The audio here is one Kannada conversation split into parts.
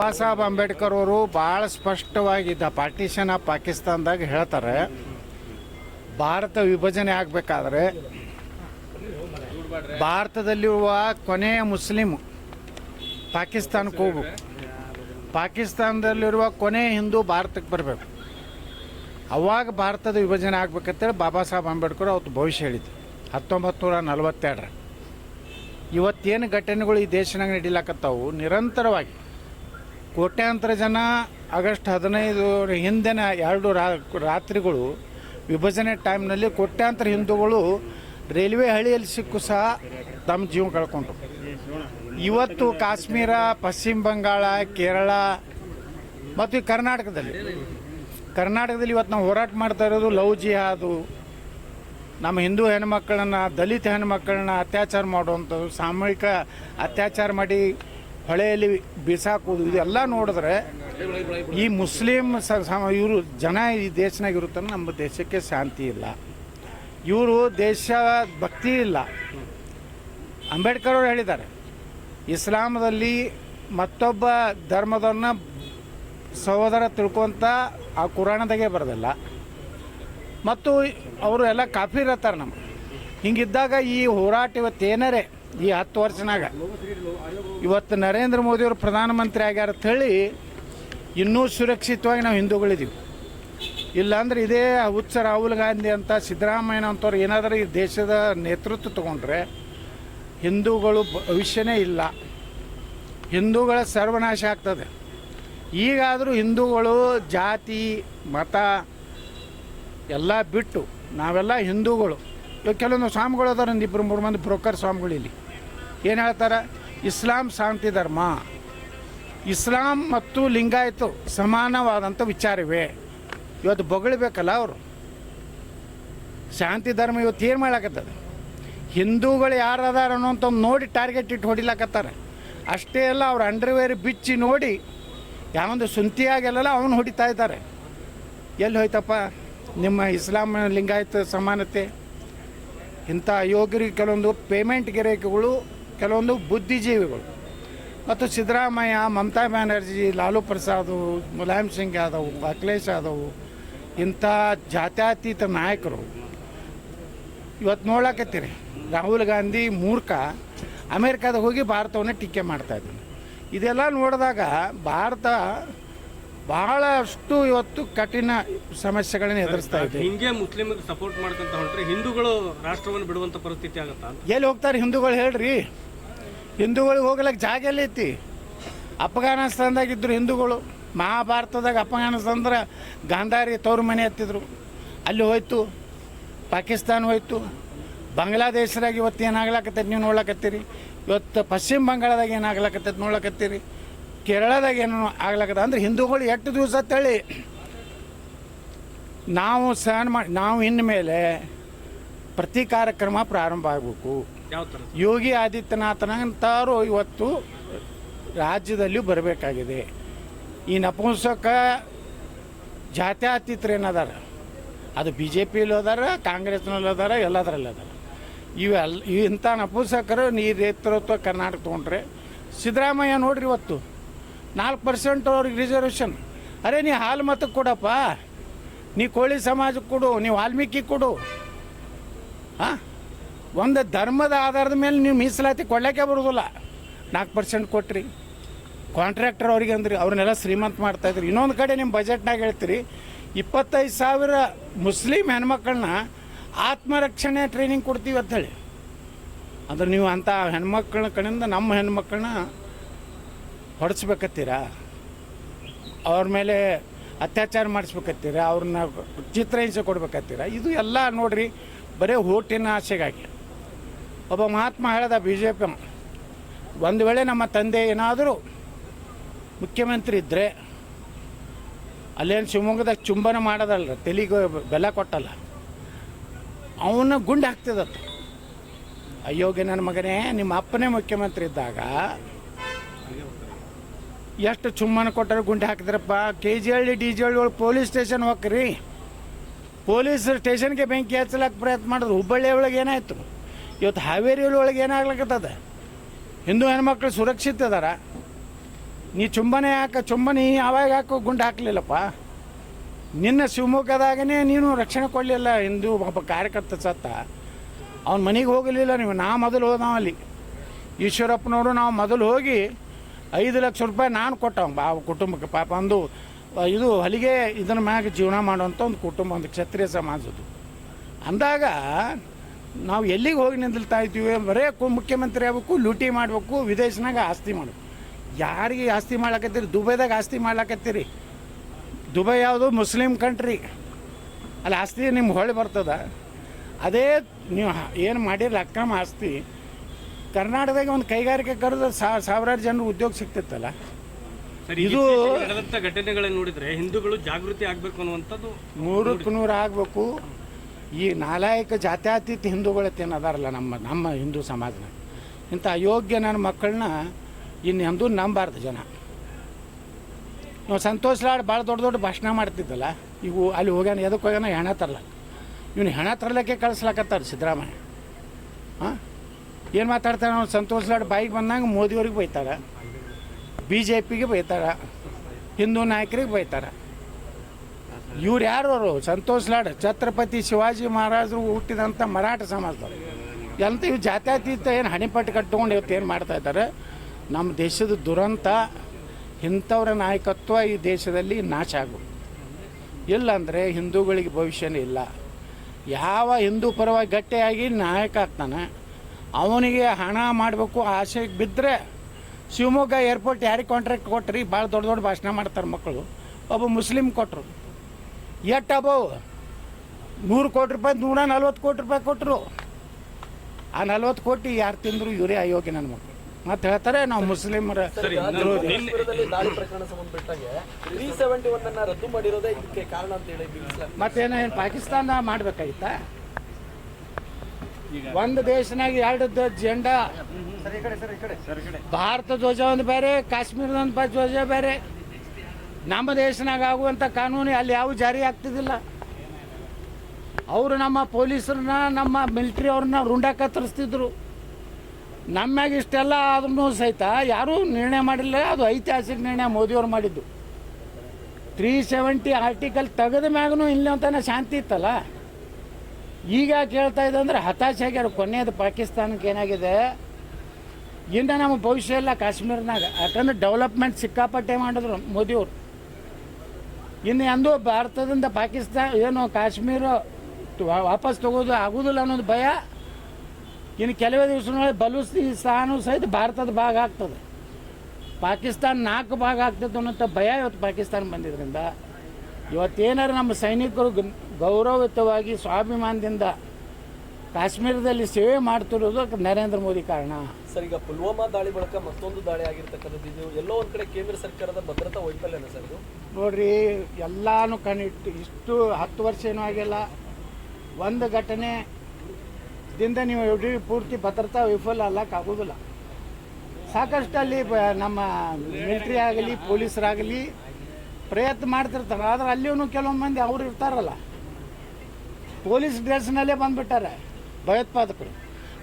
ಬಾಬಾ ಸಾಹೇಬ್ ಅಂಬೇಡ್ಕರ್ ಅವರು ಭಾಳ ಸ್ಪಷ್ಟವಾಗಿದ್ದ ಪಾರ್ಟಿಷನ್ ಆಫ್ ಪಾಕಿಸ್ತಾನದಾಗ ಹೇಳ್ತಾರೆ, ಭಾರತ ವಿಭಜನೆ ಆಗಬೇಕಾದ್ರೆ ಭಾರತದಲ್ಲಿರುವ ಕೊನೆಯ ಮುಸ್ಲಿಮ್ ಪಾಕಿಸ್ತಾನಕ್ಕೆ ಹೋಗ್ಬೇಕು. ಪಾಕಿಸ್ತಾನದಲ್ಲಿರುವ ಕೊನೆಯ ಹಿಂದೂ ಭಾರತಕ್ಕೆ ಬರಬೇಕು. ಅವಾಗ ಭಾರತದ ವಿಭಜನೆ ಆಗ್ಬೇಕಂತೇಳಿ ಬಾಬಾ ಸಾಹೇಬ್ ಅಂಬೇಡ್ಕರ್ ಅವತ್ತು ಭವಿಷ್ಯ ಹೇಳಿದ್ರು. ಹತ್ತೊಂಬತ್ತು ನೂರ ನಲವತ್ತೆರಡರ. ಇವತ್ತೇನು ಘಟನೆಗಳು ಈ ದೇಶನಾಗ ನಡೀಲಾಕತ್ತಾವು? ನಿರಂತರವಾಗಿ. ಕೋಟ್ಯಾಂತರ ಜನ ಆಗಸ್ಟ್ ಹದಿನೈದು ಹಿಂದಿನ ಎರಡು ರಾತ್ರಿಗಳು, ವಿಭಜನೆ ಟೈಮ್ನಲ್ಲಿ ಕೋಟ್ಯಾಂತರ ಹಿಂದೂಗಳು ರೈಲ್ವೆ ಹಳಿಯಲ್ಲಿ ಸಿಕ್ಕು ಸಹ ತಮ್ಮ ಜೀವ ಕಳ್ಕೊಂಡ್ರು. ಇವತ್ತು ಕಾಶ್ಮೀರ, ಪಶ್ಚಿಮ ಬಂಗಾಳ, ಕೇರಳ ಮತ್ತು ಕರ್ನಾಟಕದಲ್ಲಿ. ಕರ್ನಾಟಕದಲ್ಲಿ ಇವತ್ತು ನಾವು ಹೋರಾಟ ಮಾಡ್ತಾ ಇರೋದು ಲವ್ ಜಿಹಾದು, ನಮ್ಮ ಹಿಂದೂ ಹೆಣ್ಮಕ್ಕಳನ್ನು ದಲಿತ ಹೆಣ್ಮಕ್ಕಳನ್ನ ಅತ್ಯಾಚಾರ ಮಾಡುವಂಥದ್ದು, ಸಾಮೂಹಿಕ ಅತ್ಯಾಚಾರ ಮಾಡಿ ಹೊಳೆಯಲ್ಲಿ ಬಿಸಾಕೋದು ಇದೆಲ್ಲ ನೋಡಿದ್ರೆ ಈ ಮುಸ್ಲಿಂ ಇವರು ಜನ ಈ ದೇಶನಾಗ ನಮ್ಮ ದೇಶಕ್ಕೆ ಶಾಂತಿ ಇಲ್ಲ. ಇವರು ದೇಶ ಭಕ್ತಿ ಇಲ್ಲ. ಅಂಬೇಡ್ಕರ್ ಅವರು ಹೇಳಿದ್ದಾರೆ, ಇಸ್ಲಾಮದಲ್ಲಿ ಮತ್ತೊಬ್ಬ ಧರ್ಮದವ್ರನ್ನ ಸಹೋದರ ತಿಳ್ಕೊಂತ ಆ ಕುರಾಣದಾಗೆ ಬರೋದಿಲ್ಲ. ಮತ್ತು ಅವರು ಎಲ್ಲ ಕಾಫಿ ಇರತ್ತಾರೆ ನಮ್ಮ ಹಿಂಗಿದ್ದಾಗ ಈ ಹೋರಾಟ ಇವತ್ತು ಏನಾರೇ ಈ ಹತ್ತು ವರ್ಷನಾಗ. ಇವತ್ತು ನರೇಂದ್ರ ಮೋದಿಯವರು ಪ್ರಧಾನಮಂತ್ರಿ ಆಗ್ಯಾರ ಹೇಳಿ ಇನ್ನೂ ಸುರಕ್ಷಿತವಾಗಿ ನಾವು ಹಿಂದೂಗಳಿದ್ದೀವಿ ಇಲ್ಲಾಂದ್ರೆ ಇದೇ ಹುಚ್ಚ ರಾಹುಲ್ ಗಾಂಧಿ ಅಂತ ಸಿದ್ದರಾಮಯ್ಯ ಅಂತವ್ರು ಏನಾದರೂ ಈ ದೇಶದ ನೇತೃತ್ವ ತಗೊಂಡ್ರೆ ಹಿಂದೂಗಳು ಭವಿಷ್ಯನೇ ಇಲ್ಲ. ಹಿಂದೂಗಳ ಸರ್ವನಾಶ ಆಗ್ತದೆ. ಈಗಾದರೂ ಹಿಂದೂಗಳು ಜಾತಿ, ಮತ ಎಲ್ಲ ಬಿಟ್ಟು ನಾವೆಲ್ಲ ಹಿಂದೂಗಳು. ಇವಾಗ ಕೆಲವೊಂದು ಸ್ವಾಮಿಗಳು ಅದಾರ ಒಂದು ಇಬ್ಬರು ಮೂರು ಮಂದಿ ಬ್ರೋಕರ್ ಸ್ವಾಮಿಗಳು ಇಲ್ಲಿ. ಏನು ಹೇಳ್ತಾರೆ? ಇಸ್ಲಾಂ ಶಾಂತಿ ಧರ್ಮ. ಇಸ್ಲಾಂ ಮತ್ತು ಲಿಂಗಾಯತು ಸಮಾನವಾದಂಥ ವಿಚಾರವೇ. ಇವತ್ತು ಬೊಗಳಬೇಕಲ್ಲ ಅವರು. ಶಾಂತಿ ಧರ್ಮ ಇವತ್ತು ಏನು ಮಾಡ್ಲಾಕತ್ತದ? ಹಿಂದೂಗಳು ಯಾರು ಅದಾರ ಅನ್ನೋಂಥ ನೋಡಿ ಟಾರ್ಗೆಟ್ ಇಟ್ಟು ಹೊಡಿಲಾಕತ್ತಾರೆ. ಅಷ್ಟೇ ಅಲ್ಲ, ಅವ್ರ ಅಂಡರ್ವೇರ್ ಬಿಚ್ಚಿ ನೋಡಿ ಯಾವೊಂದು ಸುಂತಿಯಾಗೆಲ್ಲ ಅವನು ಹೊಡಿತಾ ಇದ್ದಾರೆ. ಎಲ್ಲಿ ಹೋಯ್ತಪ್ಪ? ನಿಮ್ಮ ಇಸ್ಲಾಂ ಲಿಂಗಾಯತ ಸಮಾನತೆ. ಇಂಥ ಯೋಗ್ಯರಿಗೆ ಕೆಲವೊಂದು ಪೇಮೆಂಟ್ ಗಿರಾಕಿಗಳು ಕೆಲವೊಂದು ಬುದ್ಧಿಜೀವಿಗಳು. ಮತ್ತು ಸಿದ್ದರಾಮಯ್ಯ, ಮಮತಾ ಬ್ಯಾನರ್ಜಿ, ಲಾಲು ಪ್ರಸಾದ್, ಮುಲಾಯಂ ಸಿಂಗ್ ಯಾದವ್, ಅಖಿಲೇಶ್ ಯಾದವ್, ಇಂಥ ಜಾತ್ಯತೀತ ನಾಯಕರು. ಇವತ್ತು ನೋಡಕತ್ತೀರಿ ರಾಹುಲ್ ಗಾಂಧಿ ಮೂರ್ಖ ಅಮೇರಿಕಾದಾಗ ಹೋಗಿ ಭಾರತವನ್ನು ಟೀಕೆ ಮಾಡ್ತಾ ಇದ್ದಾನೆ. ಇದೆಲ್ಲ ನೋಡಿದಾಗ ಭಾರತ ಬಹಳಷ್ಟು ಇವತ್ತು ಕಠಿಣ ಸಮಸ್ಯೆಗಳನ್ನು ಎದುರಿಸ್ತಾ ಇದೆ ಹಿಂಗೆ ಮುಸ್ಲಿಮ್ ಸಪೋರ್ಟ್ ಮಾಡ್ಕೊಂತ ಹೊಂಟ್ರೆ ಹಿಂದೂಗಳು ರಾಷ್ಟ್ರವನ್ನು ಬಿಡುವಂತ ಪರಿಸ್ಥಿತಿ ಆಗುತ್ತಾ ಎಲ್ಲಿ ಹೋಗ್ತಾರೆ ಹಿಂದೂಗಳು ಹೇಳ್ರಿ? ಹಿಂದೂಗಳಿಗೆ ಹೋಗ್ಲಿಕ್ಕೆ ಜಾಗ ಎಲ್ಲಿ ಐತಿ? ಅಫ್ಘಾನಿಸ್ತಾನದಾಗ ಇದ್ರು ಹಿಂದೂಗಳು ಮಹಾಭಾರತದಾಗ ಅಫ್ಘಾನಿಸ್ತಾನದ ಗಾಂಧಾರಿ ತವ್ರ ಮನೆ ಹತ್ತಿದ್ರು ಅಲ್ಲಿ ಹೋಯ್ತು ಪಾಕಿಸ್ತಾನ ಹೋಯ್ತು ಬಾಂಗ್ಲಾದೇಶದಾಗ ಇವತ್ತು ಏನಾಗ್ಲಕತ್ತೈತಿ ನೀವು ನೋಡ್ಲಕತ್ತೀರಿ? ಇವತ್ತು ಪಶ್ಚಿಮ ಬಂಗಾಳದಾಗ ಏನಾಗ್ಲಕತ್ತೈತಿ ನೋಡ್ಲಕತ್ತೀರಿ? ಕೇರಳದಾಗ ಏನೋ ಆಗ್ಲಕ್ಕದ ಅಂದ್ರೆ ಹಿಂದೂಗಳು ಎಷ್ಟು ದಿವಸ ತಳ್ಳಿ ನಾವು ಸಹನ ಮಾಡಿ ನಾವು ಇನ್ಮೇಲೆ ಪ್ರತಿ ಕಾರ್ಯಕ್ರಮ ಪ್ರಾರಂಭ ಆಗಬೇಕು. ಯೋಗಿ ಆದಿತ್ಯನಾಥನಂತಾರು ಇವತ್ತು ರಾಜ್ಯದಲ್ಲಿ ಬರಬೇಕಾಗಿದೆ. ಈ ನಪುಂಸಕ ಜಾತ್ಯಾತೀತರು ಏನದಾರ ಅದು ಬಿ ಜೆ ಪಿಯಲ್ಲಿ ಅದಾರ ಕಾಂಗ್ರೆಸ್ನಲ್ಲಿ ಅದಾರ ಎಲ್ಲದರಲ್ಲಿ ಅದಾರ. ಇವೆಲ್ಲ ಇಂಥ ನಪುಂಸಕರು ನೀ ನೇತೃತ್ವ ಕರ್ನಾಟಕ ತೊಗೊಂಡ್ರೆ ಸಿದ್ದರಾಮಯ್ಯ ನೋಡ್ರಿ ಇವತ್ತು. ನಾಲ್ಕು ಪರ್ಸೆಂಟ್ ಅವ್ರಿಗೆ ರಿಸರ್ವೇಷನ್ ಅರೆ, ನೀ ಹಾಲು ಮತಕ್ಕೆ ಕೊಡಪ್ಪ. ನೀ ಕೋಳಿ ಸಮಾಜಕ್ಕೆ ಕೊಡು, ನೀವು ವಾಲ್ಮೀಕಿ ಕೊಡು. ಹಾಂ ಒಂದು ಧರ್ಮದ ಆಧಾರದ ಮೇಲೆ ನೀವು ಮೀಸಲಾತಿ ಕೊಡ್ಲಿಕ್ಕೆ ಬರೋದಿಲ್ಲ. ನಾಲ್ಕು ಪರ್ಸೆಂಟ್ ಕೊಟ್ರಿ. ಕಾಂಟ್ರಾಕ್ಟರ್ ಅವ್ರಿಗೆ ಅಂದ್ರಿ, ಅವ್ರನ್ನೆಲ್ಲ ಶ್ರೀಮಂತ ಮಾಡ್ತಾಯಿದ್ರಿ ಇನ್ನೊಂದು ಕಡೆ ನಿಮ್ಮ ಬಜೆಟ್ನಾಗ ಹೇಳ್ತೀರಿ, ಇಪ್ಪತ್ತೈದು ಸಾವಿರ ಮುಸ್ಲಿಂ ಹೆಣ್ಮಕ್ಳನ್ನ ಆತ್ಮರಕ್ಷಣೆ ಟ್ರೈನಿಂಗ್ ಕೊಡ್ತೀವಿ ಅಂತ ಹೇಳಿ ಅಂದ್ರೆ ನೀವು ಅಂಥ ಹೆಣ್ಮಕ್ಳ ಕಡೆಯಿಂದ ನಮ್ಮ ಹೆಣ್ಮಕ್ಳನ್ನ ಹೊಡೆಸ್ಬೇಕತ್ತೀರಾ? ಅವ್ರ ಮೇಲೆ ಅತ್ಯಾಚಾರ ಮಾಡಿಸ್ಬೇಕತ್ತೀರ? ಅವ್ರನ್ನ ಚಿತ್ರಹಿಂಸೆ ಕೊಡ್ಬೇಕತ್ತೀರ? ಇದು ಎಲ್ಲ ನೋಡ್ರಿ, ಬರೀ ಓಟಿನ ಆಸೆಗಾಗಿ. ಒಬ್ಬ ಮಹಾತ್ಮ ಹೇಳ್ದ ಬಿ ಜೆ ಪಿ ಒಂದು ವೇಳೆ ನಮ್ಮ ತಂದೆ ಏನಾದರೂ ಮುಖ್ಯಮಂತ್ರಿ ಇದ್ದರೆ ಅಲ್ಲೇನು ಶಿವಮೊಗ್ಗದಾಗ ಚುಂಬನ ಮಾಡೋದಲ್ಲ ತೆಲಿಗೆ ಬೆಲ್ಲ ಕೊಟ್ಟಲ್ಲ. ಅವನ್ನ ಗುಂಡು ಹಾಕ್ತಿದತ್ತ ಅಯ್ಯೋಗೆ ನನ್ನ ಮಗನೇ, ನಿಮ್ಮ ಅಪ್ಪನೇ ಮುಖ್ಯಮಂತ್ರಿ ಇದ್ದಾಗ ಎಷ್ಟು ಚುಮ್ಮನ ಕೊಟ್ಟರೆ ಗುಂಡಿ ಹಾಕಿದ್ರಪ್ಪ? K G Halli D G Halli police station ಹೋಗ್ರಿ. ಪೊಲೀಸ್ ಸ್ಟೇಷನ್ಗೆ ಬೆಂಕಿ ಹಚ್ಚಲಕ್ಕೆ ಪ್ರಯತ್ನ ಮಾಡಿದ್ರು. ಹುಬ್ಬಳ್ಳಿ ಒಳಗೆ ಏನಾಯ್ತು? ಇವತ್ತು ಹಾವೇರಿ ಒಳಗೆ ಏನಾಗ್ಲಕ್ಕತ್ತದ ಹಿಂದೂ ಹೆಣ್ಮಕ್ಳು ಸುರಕ್ಷಿತ ಅದಾರ. ನೀ ಚುಂಬನೆ ಹಾಕ, ಚುಂಬನಿ ಯಾವಾಗ ಹಾಕೋ ಗುಂಡು ಹಾಕಲಿಲ್ಲಪ್ಪ? ನಿನ್ನ ಶಿವಮೊಗ್ಗದಾಗನೇ ನೀನು ರಕ್ಷಣೆ ಕೊಡಲಿಲ್ಲ ಹಿಂದೂ ಒಬ್ಬ ಕಾರ್ಯಕರ್ತ ಸತ್ತ. ಅವ್ನ ಮನೆಗೆ ಹೋಗಲಿಲ್ಲ ನೀವು. ನಾ ಮೊದಲು ಹೋದ ಅಲ್ಲಿ ಈಶ್ವರಪ್ಪನವರು ನಾವು ಮೊದಲು ಹೋಗಿ ಐದು ಲಕ್ಷ ರೂಪಾಯಿ ನಾನು ಕೊಟ್ಟ ಬಾ ಕುಟುಂಬಕ್ಕೆ. ಪಾಪ ಒಂದು ಇದು ಹೊಲಿಗೆ ಇದನ್ನ ಮ್ಯಾಗ ಜೀವನ ಮಾಡುವಂಥ ಒಂದು ಕುಟುಂಬ, ಒಂದು ಕ್ಷತ್ರಿಯ ಸಮಾಜದ್ದು ಅಂದಾಗ ನಾವು ಎಲ್ಲಿಗೆ ಹೋಗಿ ನಿಂದಿಲ್ತಾ ಇದ್ದೀವಿ ಬರೇ ಮುಖ್ಯಮಂತ್ರಿ ಆಗಬೇಕು, ಲೂಟಿ ಮಾಡಬೇಕು, ವಿದೇಶನಾಗ ಆಸ್ತಿ ಮಾಡಬೇಕು. ಯಾರಿಗೆ ಆಸ್ತಿ ಮಾಡ್ಲಾಕತ್ತೀರಿ? ದುಬೈದಾಗ ಆಸ್ತಿ ಮಾಡ್ಲಾಕತ್ತೀರಿ? ದುಬೈ ಯಾವುದು ಮುಸ್ಲಿಂ ಕಂಟ್ರಿ. ಅಲ್ಲಿ ಆಸ್ತಿ ನಿಮ್ಗೆ ಹೊಳೆ ಬರ್ತದ. ಅದೇ ನೀವು ಏನು ಮಾಡಿರಲ್ಲ ಅಕ್ರಮ ಆಸ್ತಿ. ಕರ್ನಾಟಕದಾಗ ಒಂದು ಕೈಗಾರಿಕೆ ಕರೆದು ಸಾವಿರಾರು ಜನರು ಉದ್ಯೋಗ ಸಿಗ್ತಿತ್ತಲ್ಲ? ಇದು- ಘಟನೆಗಳನ್ನು ಘಟನೆಗಳನ್ನ ನೋಡಿದ್ರೆ ಹಿಂದೂಗಳು ಜಾಗೃತಿ ಆಗ್ಬೇಕು ಅನ್ನುವಂಥದ್ದು ನೂರಕ್ಕೆ ನೂರು ಆಗಬೇಕು ಈ ನಾಲಾಯಕ ಜಾತ್ಯಾತೀತ ಹಿಂದೂಗಳತ್ತೇನು ಅದಾರಲ್ಲ ನಮ್ಮ ನಮ್ಮ ಹಿಂದೂ ಸಮಾಜನ? ಇಂಥ ಅಯೋಗ್ಯ ನನ್ನ ಮಕ್ಕಳನ್ನ ಇನ್ನು ಎಂದು ನಂಬಾರ್ದು ಜನ. ನಾವು ಸಂತೋಷ್ ಲಾಡ್ ಭಾಳ ದೊಡ್ಡ ದೊಡ್ಡ ಭಾಷಣ ಮಾಡ್ತಿದ್ದಲ್ಲ ಇವು ಅಲ್ಲಿ ಹೋಗ್ಯಾನ ಎದಕ್ಕೆ ಹೋಗ್ಯಾನ ಹೆಣ ತರ್ಲ ಇವನು ಹೆಣ ತರ್ಲಕ್ಕೆ ಕಳಿಸ್ಲಾಕತ್ತಾರೆ ಸಿದ್ದರಾಮಯ್ಯ. ಹಾಂ? ಏನು ಮಾತಾಡ್ತಾರೆ ಅವ್ನು? ಸಂತೋಷ್ ಲಾಡ್ ಬಾಯಿಗೆ ಬಂದಾಗ ಮೋದಿಯವ್ರಿಗೆ ಬೈತಾರೆ ಬಿ ಜೆ ಪಿಗೆ ಬೈತಾರೆ ಹಿಂದೂ ನಾಯಕರಿಗೆ ಬೈತಾರೆ ಇವ್ರು ಯಾರು ಅವರು? ಸಂತೋಷ್ ಲಾಡ್, ಛತ್ರಪತಿ ಶಿವಾಜಿ ಮಹಾರಾಜರು ಹುಟ್ಟಿದಂಥ ಮರಾಠ ಸಮಾಜದವ್ರು. ಎಂತ ಇವು ಜಾತ್ಯತೀತ ಏನು ಹಣಿಪಟ್ಟು ಕಟ್ಕೊಂಡು ಇವತ್ತು ಏನು ಮಾಡ್ತಾ ಇದ್ದಾರೆ? ನಮ್ಮ ದೇಶದ ದುರಂತ, ಇಂಥವ್ರ ನಾಯಕತ್ವ ಈ ದೇಶದಲ್ಲಿ ನಾಶ ಆಗು ಇಲ್ಲಾಂದರೆ ಹಿಂದೂಗಳಿಗೆ ಭವಿಷ್ಯನೇ ಇಲ್ಲ. ಯಾವ ಹಿಂದೂ ಪರವಾಗಿ ಗಟ್ಟಿಯಾಗಿ ನಾಯಕ ಆಗ್ತಾನೆ ಅವನಿಗೆ ಹಣ ಮಾಡಬೇಕು ಆಸೆಗೆ ಬಿದ್ದರೆ ಶಿವಮೊಗ್ಗ ಏರ್ಪೋರ್ಟ್ ಯಾರಿಗೆ ಕಾಂಟ್ರಾಕ್ಟ್ ಕೊಟ್ರಿ ಭಾಳ ದೊಡ್ಡ ದೊಡ್ಡ ಭಾಷಣ ಮಾಡ್ತಾರೆ ಮಕ್ಕಳು ಒಬ್ಬ ಮುಸ್ಲಿಮ್ ಕೊಟ್ಟರು ಎಟ್ಟ ಅಬವು? ನೂರು ಕೋಟಿ ರೂಪಾಯಿ ನೂರ ನಲ್ವತ್ತು ಕೋಟಿ ರೂಪಾಯಿ ಕೊಟ್ಟರು ಆ ನಲ್ವತ್ತು ಕೋಟಿ ಯಾರು ತಿಂದರು ಇವರೇ ಅಯೋಗ್ಯ ನನ್ನ ಮಕ್ಕಳು ಮತ್ತೆ ಹೇಳ್ತಾರೆ ನಾವು ಮುಸ್ಲಿಮರ ಸರಿ ವಿರೋಧಿ. ದಾಳಿ ಪ್ರಕರಣ ಸಂಬಂಧಪಟ್ಟಾಗೆ ತ್ರೀ ಸೆವೆಂಟಿ ಒನ್ ರದ್ದು ಮಾಡಿರೋದೇ ಇದಕ್ಕೆ ಕಾರಣ ಅಂತ ಹೇಳಿ ಬಿಡಿಸ್ಲಾಗ್ತದೆ. ಮತ್ತೇನು ಏನು ಪಾಕಿಸ್ತಾನ ಮಾಡ್ಬೇಕಾಗಿತ್ತಾ ಒಂದು ದೇಶನಾಗ ಎರಡು ಜೆಂಡಾ ಭಾರತ ಧ್ವಜ ಒಂದು ಬೇರೆ, ಕಾಶ್ಮೀರದ ಒಂದು ಧ್ವಜ ಬೇರೆ. ನಮ್ಮ ದೇಶನಾಗ ಆಗುವಂಥ ಕಾನೂನು ಅಲ್ಲಿ ಯಾವ ಜಾರಿ ಆಗ್ತಿದ್ದಿಲ್ಲ ಅವರು ನಮ್ಮ ಪೊಲೀಸರನ್ನ, ನಮ್ಮ ಮಿಲಿಟ್ರಿ ಅವ್ರನ್ನ ರುಂಡ ಕತ್ತರಿಸ್ತಿದ್ರು. ನಮ್ಮಾಗ ಇಷ್ಟೆಲ್ಲ ಆದ್ರೂ ಸಹಿತ ಯಾರೂ ನಿರ್ಣಯ ಮಾಡಿಲ್ಲ, ಅದು ಐತಿಹಾಸಿಕ ನಿರ್ಣಯ ಮೋದಿಯವ್ರು ಮಾಡಿದ್ದು. ತ್ರೀ ಸೆವೆಂಟಿ ಆರ್ಟಿಕಲ್ ತೆಗೆದ ಮ್ಯಾಗೂ ಇಲ್ಲಿ ಅಂತಾನೆ ಶಾಂತಿ ಇತ್ತಲ್ಲ? ಈಗ ಕೇಳ್ತಾ ಇದೆ ಅಂದರೆ ಹತಾಶೆ ಆಗ್ಯಾರ. ಕೊನೆಯದು ಪಾಕಿಸ್ತಾನಕ್ಕೆ ಏನಾಗಿದೆ? ಇನ್ನು ನಮ್ಮ ಭವಿಷ್ಯ ಇಲ್ಲ ಕಾಶ್ಮೀರ್ನಾಗ. ಯಾಕಂದ್ರೆ ಡೆವಲಪ್ಮೆಂಟ್ ಸಿಕ್ಕಾಪಟ್ಟೆ ಮಾಡಿದ್ರು ಮೋದಿಯವರು ಇನ್ನು ಎಂದೂ ಭಾರತದಿಂದ ಪಾಕಿಸ್ತಾನ ಏನು ಕಾಶ್ಮೀರ ವಾಪಸ್ ತಗೋದು ಆಗೋದಿಲ್ಲ ಅನ್ನೋದು ಭಯ. ಇನ್ನು ಕೆಲವೇ ದಿವಸಗಳಲ್ಲಿ ಬಲೂಚಿಸ್ತಾನು ಸಹಿತ ಭಾರತದ ಭಾಗ ಆಗ್ತದೆ. ಪಾಕಿಸ್ತಾನ ನಾಲ್ಕು ಭಾಗ ಆಗ್ತದೆ ಅನ್ನೋಂಥ ಭಯ ಇವತ್ತು ಪಾಕಿಸ್ತಾನ ಬಂದಿದ್ದರಿಂದ ಇವತ್ತೇನಾರು ನಮ್ಮ ಸೈನಿಕರು ಗೌರವಯುತವಾಗಿ ಸ್ವಾಭಿಮಾನದಿಂದ ಕಾಶ್ಮೀರದಲ್ಲಿ ಸೇವೆ ಮಾಡ್ತಿರೋದು ನರೇಂದ್ರ ಮೋದಿ ಕಾರಣ. ಸರ್ ಈಗ ಪುಲ್ವಾಮಾ ದಾಳಿ ಬಳಿಕ ಮತ್ತೊಂದು ದಾಳಿ ಆಗಿರ್ತಕ್ಕಂಥದ್ದು ಇದು ಎಲ್ಲೋ ಒಂದು ಕಡೆ ಕೇಂದ್ರ ಸರ್ಕಾರದ ಭದ್ರತಾ ವೈಫಲ್ಯನ ಸರ್ ಇದು? ನೋಡ್ರಿ ಎಲ್ಲಾನು ಕಣ್ಣಿಟ್ಟು ಇಷ್ಟು ಹತ್ತು ವರ್ಷ ಏನೂ ಆಗಿಲ್ಲ. ಒಂದು ಘಟನೆ ದಿಂದ ನೀವು ಇಡೀ ಪೂರ್ತಿ ಭದ್ರತಾ ವಿಫಲ ಆಗೋದಿಲ್ಲ. ಸಾಕಷ್ಟು ಅಲ್ಲಿ ನಮ್ಮ ಮಿಲಿಟ್ರಿ ಆಗಲಿ ಪೊಲೀಸರಾಗಲಿ ಪ್ರಯತ್ನ ಮಾಡ್ತಿರ್ತಾರೆ. ಆದರೆ ಅಲ್ಲಿಯೂ ಕೆಲವೊಂದು ಮಂದಿ ಅವರು ಇರ್ತಾರಲ್ಲ. ಪೊಲೀಸ್ ಡ್ರೆಸ್ನಲ್ಲೇ ಬಂದ್ಬಿಟ್ಟಾರೆ. ಭಯೋತ್ಪಾದಕರು.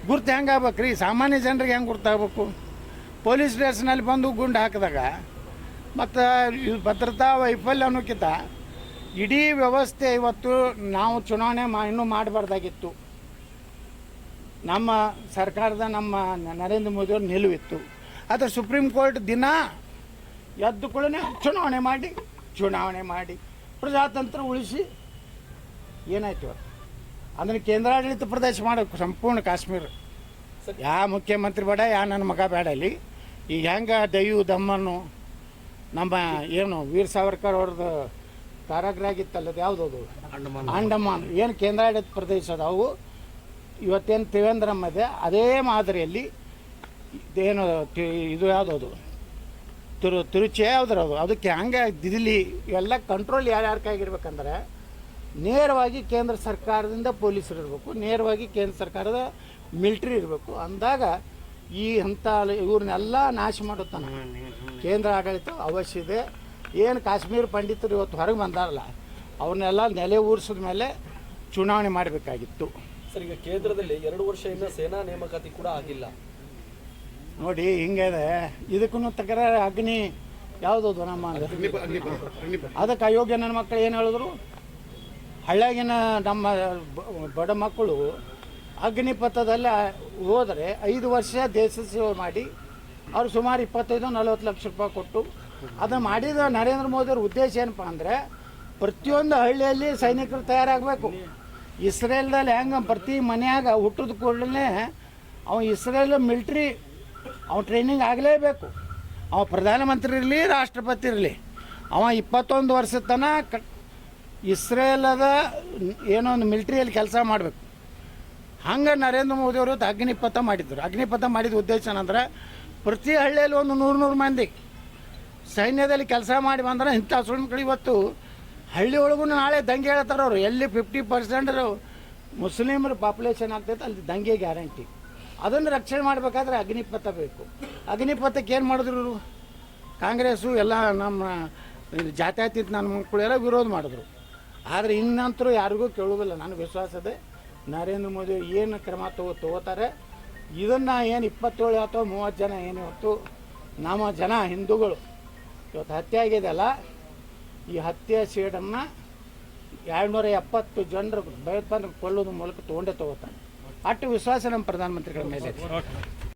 ಗುರ್ತು ಹೆಂಗೆ ಆಗ್ಬೇಕು ರೀ ಸಾಮಾನ್ಯ ಜನರಿಗೆ ಹೆಂಗೆ ಗುರ್ತಾಗಬೇಕು? ಪೊಲೀಸ್ ಡ್ರೆಸ್ನಲ್ಲಿ ಬಂದು ಗುಂಡು ಹಾಕಿದಾಗ, ಮತ್ತು ಭದ್ರತಾ ವೈಫಲ್ಯ ಅನ್ನೋಕ್ಕಿಂತ ಇಡೀ ವ್ಯವಸ್ಥೆ ಇವತ್ತು ನಾವು ಚುನಾವಣೆ ಮಾ, ಇನ್ನೂ ಮಾಡಬಾರ್ದಾಗಿತ್ತು. ನಮ್ಮ ಸರ್ಕಾರದ ನಮ್ಮ ನರೇಂದ್ರ ಮೋದಿಯವ್ರ ನಿಲುವಿತ್ತು. ಆದರೆ ಸುಪ್ರೀಂ ಕೋರ್ಟ್ ದಿನ ಎದ್ದು ಕೂಡಲೇ ಚುನಾವಣೆ ಮಾಡಿ ಚುನಾವಣೆ ಮಾಡಿ ಪ್ರಜಾತಂತ್ರ ಉಳಿಸಿ ಏನಾಯ್ತು ಇವತ್ತು? ಅದನ್ನು ಕೇಂದ್ರಾಡಳಿತ ಪ್ರದೇಶ ಮಾಡಬೇಕು ಸಂಪೂರ್ಣ ಕಾಶ್ಮೀರ. ಯಾವ ಮುಖ್ಯಮಂತ್ರಿ ಬೇಡ ಯಾ ನನ್ನ ಮಗ ಬೇಡ ಇಲ್ಲಿ. ಈಗ ಹೆಂಗೆ ದಯು ದಮ್ಮನ್ನು ನಮ್ಮ ಏನು ವೀರ್ ಸಾವರ್ಕರ್ ಅವ್ರದ್ದು ಕಾರಾಗೃಹ ಆಗಿತ್ತಲ್ಲ ಅದು ಯಾವುದದು? ಅಂಡಮಾನ್. ಅಂಡಮಾನ್. ಏನು ಕೇಂದ್ರಾಡಳಿತ ಪ್ರದೇಶ ಅದಾವು ಇವತ್ತೇನು ತ್ರಿವೇಂದ್ರಂ ಇದೆ ಅದೇ ಮಾದರಿಯಲ್ಲಿ ಏನು ಇದು ಯಾವುದದು? ತಿರು ತಿರುಚಿ ಯಾವ್ದ್ರ ಅದು ಅದಕ್ಕೆ ಹಂಗೆ ದಿಲ್ಲಿ ಇವೆಲ್ಲ ಕಂಟ್ರೋಲ್ ಯಾರ್ಯಾರ ಕೈಗಿರ್ಬೇಕಂದ್ರೆ ನೇರವಾಗಿ ಕೇಂದ್ರ ಸರ್ಕಾರದಿಂದ ಪೊಲೀಸರು ಇರಬೇಕು ನೇರವಾಗಿ ಕೇಂದ್ರ ಸರ್ಕಾರದ ಮಿಲ್ಟ್ರಿ ಇರಬೇಕು. ಅಂದಾಗ ಈ ಹಂತ ಇವ್ರನ್ನೆಲ್ಲ ನಾಶ ಮಾಡುತ್ತಾನೆ ಕೇಂದ್ರ ಆಡಳಿತ ಅವಶ್ಯ ಇದೆ. ಏನು ಕಾಶ್ಮೀರ ಪಂಡಿತರು ಇವತ್ತು ಹೊರಗೆ ಬಂದಾರಲ್ಲ ಅವ್ರನ್ನೆಲ್ಲ ನೆಲೆ ಊರಿಸಿದ ಮೇಲೆ ಚುನಾವಣೆ ಮಾಡಬೇಕಾಗಿತ್ತು. ಸರ್ ಈಗ ಕೇಂದ್ರದಲ್ಲಿ ಎರಡು ವರ್ಷ ಇನ್ನ ಸೇನಾ ನೇಮಕಾತಿ ಕೂಡ ಆಗಿಲ್ಲ. ನೋಡಿ ಹಿಂಗಿದೆ ಇದಕ್ಕೂ ತಕರಾರ ಅಗ್ನಿ ಯಾವುದದು ನಮ್ಮ ಅದಕ್ಕೆ ಅಯೋಗ್ಯ ನನ್ನ ಮಕ್ಕಳು ಏನು ಹೇಳಿದ್ರು? ಹಳ್ಳ್ಯಾಗಿನ ನಮ್ಮ ಬಡ ಮಕ್ಕಳು ಅಗ್ನಿಪಥದಲ್ಲಿ ಹೋದರೆ ಐದು ವರ್ಷ ದೇಶ ಸೇವೆ ಮಾಡಿ ಅವರು ಸುಮಾರು ಇಪ್ಪತ್ತೈದು, ನಲವತ್ತು ಲಕ್ಷ ರೂಪಾಯಿ ಕೊಟ್ಟು ಅದನ್ನು ಮಾಡಿದ ನರೇಂದ್ರ ಮೋದಿಯವ್ರ ಉದ್ದೇಶ ಏನಪ್ಪ ಅಂದರೆ ಪ್ರತಿಯೊಂದು ಹಳ್ಳಿಯಲ್ಲಿ ಸೈನಿಕರು ತಯಾರಾಗಬೇಕು. ಇಸ್ರೇಲ್ದಲ್ಲಿ ಹೆಂಗೆ ಪ್ರತಿ ಮನೆಯಾಗ ಹುಟ್ಟಿದ ಕೂಡಲೇ ಅವ ಇಸ್ರೇಲ್ ಮಿಲ್ಟ್ರಿ ಅವ ಟ್ರೈನಿಂಗ್ ಆಗಲೇಬೇಕು. ಅವ ಪ್ರಧಾನಮಂತ್ರಿ ಇರಲಿ, ರಾಷ್ಟ್ರಪತಿ ಇರಲಿ. ಅವ ಇಪ್ಪತ್ತೊಂದು ವರ್ಷದ ತನಕ ಇಸ್ರೇಲದ ಏನೋ ಒಂದು ಮಿಲ್ಟ್ರಿಯಲ್ಲಿ ಕೆಲಸ ಮಾಡಬೇಕು. ಹಂಗೆ ನರೇಂದ್ರ ಮೋದಿಯವರು ಅವರು ಅಗ್ನಿಪಥ ಮಾಡಿದ್ದರು ಅಗ್ನಿಪಥ ಮಾಡಿದ ಉದ್ದೇಶ ಏನಂದ್ರೆ ಪ್ರತಿ ಹಳ್ಳಿಯಲ್ಲಿ ಒಂದು ನೂರು ನೂರು ಮಂದಿ ಸೈನ್ಯದಲ್ಲಿ ಕೆಲಸ ಮಾಡಿ ಬಂದ್ರೆ ಇಂಥ ಸುಳ್ಳುಗಳು ಇವತ್ತು ಹಳ್ಳಿ ಒಳಗೂ ನಾಳೆ ದಂಗೆ ಹೇಳ್ತಾರೆ ಅವರು. ಎಲ್ಲಿ ಫಿಫ್ಟಿ ಪರ್ಸೆಂಟ್ ಮುಸ್ಲಿಮರ ಪಾಪ್ಯುಲೇಷನ್ ಆಗ್ತೈತೆ, ಅಲ್ಲಿ ದಂಗೆ ಗ್ಯಾರಂಟಿ ಅದನ್ನು ರಕ್ಷಣೆ ಮಾಡಬೇಕಾದ್ರೆ ಅಗ್ನಿಪಥ ಬೇಕು. ಅಗ್ನಿಪಥಕ್ಕೆ ಏನು ಮಾಡಿದ್ರು? ಕಾಂಗ್ರೆಸ್ಸು ಎಲ್ಲ ನಮ್ಮ ಜಾತ್ಯಾತೀತ ನನ್ನ ಮಕ್ಕಳು ಎಲ್ಲ ವಿರೋಧ ಮಾಡಿದ್ರು. ಆದರೆ ಇನ್ನಂತರೂ ಯಾರಿಗೂ ಕೇಳುವುದಿಲ್ಲ. ನನಗೆ ವಿಶ್ವಾಸ ಇದೆ ನರೇಂದ್ರ ಮೋದಿ ಏನು ಕ್ರಮ ತಗೋ ತಗೋತಾರೆ, ಇದನ್ನು ಏನು ಇಪ್ಪತ್ತೇಳು ಅಥವಾ ಮೂವತ್ತು ಜನ ಏನು ಇವತ್ತು ನಮ್ಮ ಜನ ಹಿಂದೂಗಳು ಇವತ್ತು ಹತ್ಯೆ ಆಗಿದೆಯಲ್ಲ, ಈ ಹತ್ಯೆ ಸೇಡನ್ನು ಎರಡುನೂರ ಎಪ್ಪತ್ತು ಜನರು ಭಯೋತ್ಪಾದನೆ ಕೊಲ್ಲೋದ್ರ ಮೂಲಕ ತೊಗೊಂಡೇ ತಗೋತಾರೆ. ಅಷ್ಟು ವಿಶ್ವಾಸ ನಮ್ಮ ಪ್ರಧಾನಮಂತ್ರಿಗಳ ಮೇಲೆ